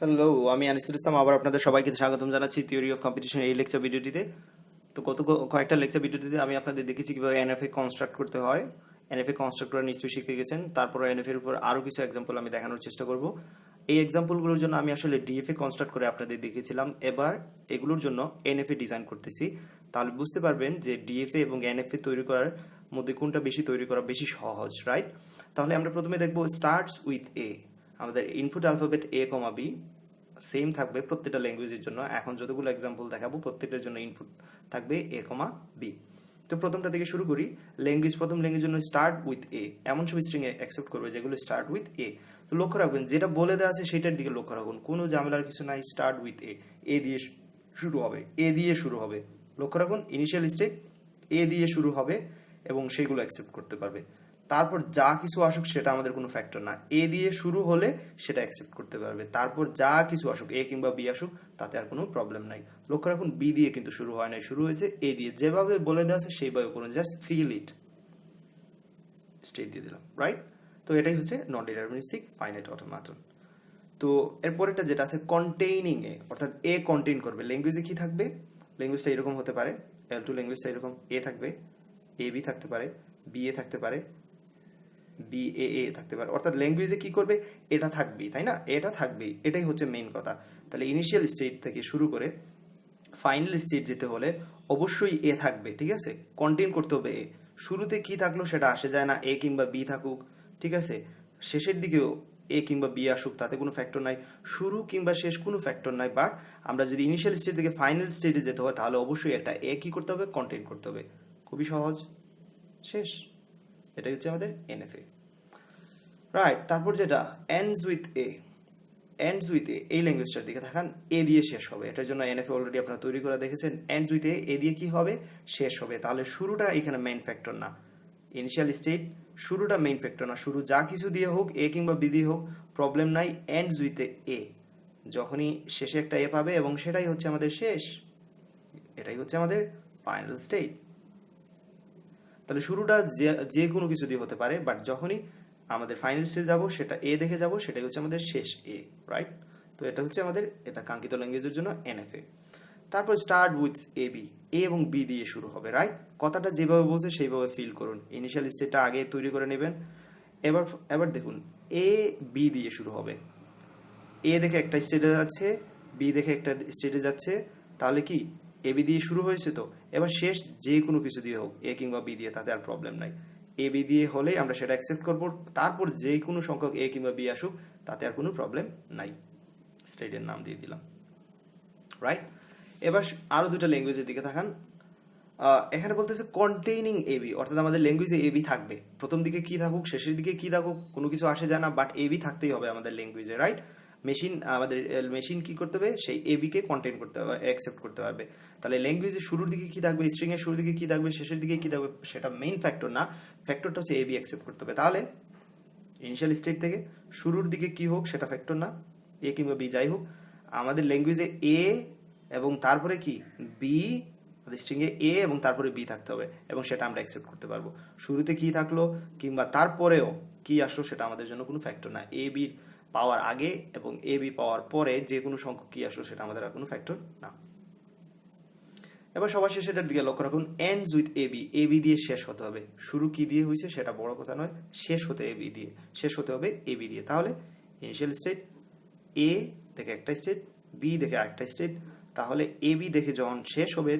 Hello আমি আনিসুল ইসলাম। আবার আপনাদের সবাইকে স্বাগতম জানাচ্ছি থিওরি অফ কম্পিটিশন এই লেকচার ভিডিওটিতে। তো কত কয়েকটা লেকচার ভিডিওটিতে আমি আপনাদের দেখেছি কীভাবে এনএফএ কনস্ট্রাক্ট করতে হয়। এনএফএ কনস্ট্রাক্ট করা নিশ্চয়ই শিখে গেছেন। তারপর এনএফএর উপর আরও কিছু এক্সাম্পল আমি দেখানোর চেষ্টা করব। এই এক্সাম্পলগুলোর জন্য আমি আসলে ডিএফএ কনস্ট্রাক্ট করে আপনাদের দেখিয়েছিলাম। এবার এগুলোর জন্য এনএফএ ডিজাইন করতেছি। তাহলে বুঝতে পারবেন যে ডিএফএ এবং এনএফএ তৈরি করার মধ্যে কোনটা বেশি তৈরি করা বেশি সহজ রাইট তাহলে আমরা প্রথমে দেখব স্টার্টস উইথ এ আমাদের input alphabet a comma b same থাকবে প্রত্যেকটা ল্যাঙ্গুয়েজের জন্য। এখন যতগুলো এক্সাম্পল দেখাবো, প্রত্যেকটার জন্য ইনপুট থাকবে এ কমা বি তো প্রথমটা থেকে শুরু করি। ল্যাঙ্গুয়েজ প্রথম ল্যাঙ্গুয়েজ জন্য স্টার্ট উইথ এ এমন সব স্ট্রিং অ্যাকসেপ্ট করবে যেগুলো স্টার্ট উইথ এ তো লক্ষ্য রাখবেন, যেটা বলে দেওয়া আছে সেটার দিকে লক্ষ্য রাখুন। কোনো ঝামেলার কিছু নাই স্টার্ট উইথ এ এ দিয়ে শুরু হবে। এ দিয়ে শুরু হবে। লক্ষ্য রাখুন ইনিশিয়াল স্টেট এ দিয়ে শুরু হবে এবং সেগুলো অ্যাকসেপ্ট করতে পারবে। তারপর যা কিছু আসুক সেটা আমাদের কোনো ফ্যাক্টর না। এ দিয়ে শুরু হলে সেটা অ্যাকসেপ্ট করতে পারবে। তারপর যা কিছু আসুক, এ কিংবা বি আসুক, তাতে আর কোনো প্রবলেম নাই। লক্ষ্য রাখুন, বি দিয়ে কিন্তু শুরু হয় নাই, শুরু হয়েছে এ দিয়ে। যেভাবে বলে দেওয়া আছে সেইভাবে করুন। জাস্ট ফিল ইট স্টেট দিয়ে দিলাম রাইট তো এটাই হচ্ছে নন ডিটারমিনিস্টিক ফাইনাইট অটোমাটন তো এরপরেটা যেটা আছে কন্টেইনিং এ, অর্থাৎ এ কন্টেইন করবে। ল্যাঙ্গুয়েজে কি থাকবে? ল্যাঙ্গুয়েজটা এরকম হতে পারে। এল টু ল্যাঙ্গুয়েজটা এরকম। এ থাকবে। এ বি থাকতে পারে। বি এ থাকতে পারে। বি এ এ থাকতে পারে। অর্থাৎ ল্যাঙ্গুয়েজে কি করবে? এটা থাকবেই, তাই না? এটা থাকবেই, এটাই হচ্ছে মেইন কথা। তাহলে ইনিশিয়াল স্টেট থেকে শুরু করে ফাইনাল স্টেট যেতে হলে অবশ্যই এ থাকবে, ঠিক আছে? কন্টেন করতে হবে এ শুরুতে কি থাকল সেটা আসে যায় না এ কিংবা বি থাকুক, ঠিক আছে? শেষের দিকেও এ কিংবা বি আসুক, তাতে কোনো ফ্যাক্টর নাই। শুরু কিংবা শেষ কোনো ফ্যাক্টর নাই বাট আমরা যদি ইনিশিয়াল স্টেট থেকে ফাইনাল স্টেটে যেতে হয়, তাহলে অবশ্যই এটা এ কী করতে হবে? কন্টেন করতে হবে। খুবই সহজ। শেষ। এটাই হচ্ছে আমাদের এনএফএ রাইট তারপর যেটা ends with A ends with A এই ল্যাঙ্গুয়েজটার দিকে থাকান এ দিয়ে শেষ হবে। এটার জন্য এনএফএ অলরেডি আপনারা তৈরি করে দেখেছেন। এন্ডস উইথ এ এ দিয়ে কি হবে? শেষ হবে। তাহলে শুরুটা এখানে মেইন ফ্যাক্টর না। ইনিশিয়াল স্টেট শুরুটা মেইন ফ্যাক্টর না। শুরু যা কিছু দিয়ে হোক এ কিংবা বি দিয়ে হোক প্রবলেম নাই এন্ডস উইথ এ যখনই শেষে একটা এ পাবে এবং সেটাই হচ্ছে আমাদের শেষ, এটাই হচ্ছে আমাদের ফাইনাল স্টেট তাহলে শুরুটা যে যে কোনো কিছু দিয়ে হতে পারে বাট যখনই আমাদের ফাইনাল স্টেজ যাব, সেটা এ দেখে যাব, সেটাই হচ্ছে আমাদের শেষ এ রাইট তো এটা হচ্ছে আমাদের, এটা কাঙ্ক্ষিত ল্যাঙ্গুয়েজের জন্য এনএফএ তারপর start with a b a এবং বি দিয়ে শুরু হবে রাইট কথাটা যেভাবে বলছে, সেইভাবে ফিল করুন। ইনিশিয়াল স্টেটটা আগে তৈরি করে নেবেন। এবার এবার দেখুন এ বি দিয়ে শুরু হবে। এ দেখে একটা স্টেটে যাচ্ছে বি দেখে একটা স্টেটে যাচ্ছে। তাহলে কি? এ বি দিয়ে শুরু হয়েছে তো? এবার শেষ যে কোনো কিছু দিয়ে হোক এ কিংবা বি দিয়ে তাতে আর প্রবলেম নাই। এ বি দিয়ে হলেই আমরা সেটা অ্যাকসেপ্ট করব। তারপর যে কোনো সংখ্যক এ কিংবা বি আসুক তাতে আর কোনো প্রবলেম নাই। স্টেটের নাম দিয়ে দিলাম। রাইট এবার আরও দুটো ল্যাঙ্গুয়েজের দিকে আহ, এখানে বলতেছে কন্টেইনিং এবি অর্থাৎ আমাদের ল্যাঙ্গুয়েজে এবি থাকবে। প্রথম দিকে কি থাকুক শেষের দিকে কি থাকুক কোনো কিছু আসে যায় না বাট এবি থাকতেই হবে আমাদের ল্যাঙ্গুয়েজে রাইট মেশিন, আমাদের মেশিন কি করতে হবে? সেই এবি কে কন্টেইন করতে হবে অ্যাকসেপ্ট করতে পারবে তাহলে ল্যাঙ্গুয়েজের শুরুর দিকে কি থাকবে? স্ট্রিং এর শুরুর দিকে কি থাকবে? শেষের দিকে কি থাকবে? সেটা মেইন ফ্যাক্টর না। ফ্যাক্টরটা হচ্ছে এবি অ্যাকসেপ্ট করতে হবে। তাহলে ইনিশিয়াল স্টেট থেকে শুরুর দিকে কি হোক, সেটা ফ্যাক্টর না। এ কিংবা বি যাই হোক, আমাদের ল্যাঙ্গুয়েজে এ এবং তারপরে কি? বি স্ট্রিংয়ে এ এবং তারপরে বি থাকতে হবে এবং সেটা আমরা অ্যাকসেপ্ট করতে পারব। শুরুতে কি থাকল? কিংবা তারপরেও কি আসলো? সেটা আমাদের জন্য কোনো ফ্যাক্টর না। এ বি পাওয়ার আগে এবং এ বি পাওয়ার পরে যে কোনো সংখ্যক কি আসলো সেটা আমাদের আর কোনো ফ্যাক্টর না। এবার সবার শেষে এটার দিকে লক্ষ্য রাখুন। Ends with a b a b দিয়ে শেষ হতে হবে। শুরু কি দিয়ে হয়েছে সেটা বড় কথা নয়, শেষ হতে এ বি দিয়ে। শেষ হতে হবে এ বি দিয়ে। তাহলে ইনিশিয়াল স্টেট এ দেখে একটা স্টেট বি দেখে একটা স্টেট তাহলে এ বি দেখে যখন শেষ হবে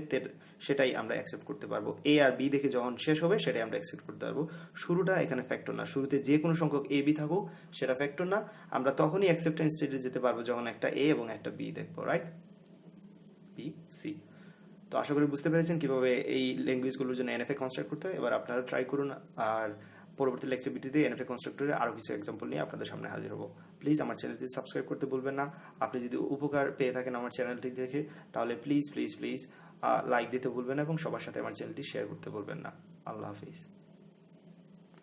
সেটাই আমরা অ্যাকসেপ্ট করতে পারব। এ আর বি দেখে যখন শেষ হবে, সেটাই আমরা অ্যাকসেপ্ট করতে পারব। শুরুটা এখানে ফ্যাক্টর না। শুরুতে যে কোনো সংখ্যক এ বি থাকুক, সেটা ফ্যাক্টর না। আমরা তখনই অ্যাকসেপ্টেন্স স্টেটে যেতে পারব যখন একটা এ এবং একটা বি দেখব রাইট বি সি তো আশা করি বুঝতে পেরেছেন কীভাবে এই ল্যাঙ্গুয়েজগুলোর জন্য এনএফএ কনস্ট্রাক্ট করতে হয়। এবার আপনারা ট্রাই করুন। আর পরবর্তী লেকচার ভিডিওতে এনএফএ কনস্ট্রাক্টরের আরও কিছু এক্সাম্পল নিয়ে আপনাদের সামনে হাজির হব। প্লিজ আমার চ্যানেলটি সাবস্ক্রাইব করতে ভুলবেন না। আপনি যদি উপকার পেয়ে থাকেন আমার চ্যানেলটি দেখে, তাহলে প্লিজ প্লিজ প্লিজ লাইক দিতে ভুলবেন না এবং সবার সাথে আমার চ্যানেলটি শেয়ার করতে ভুলবেন না। আল্লাহ হাফিজ।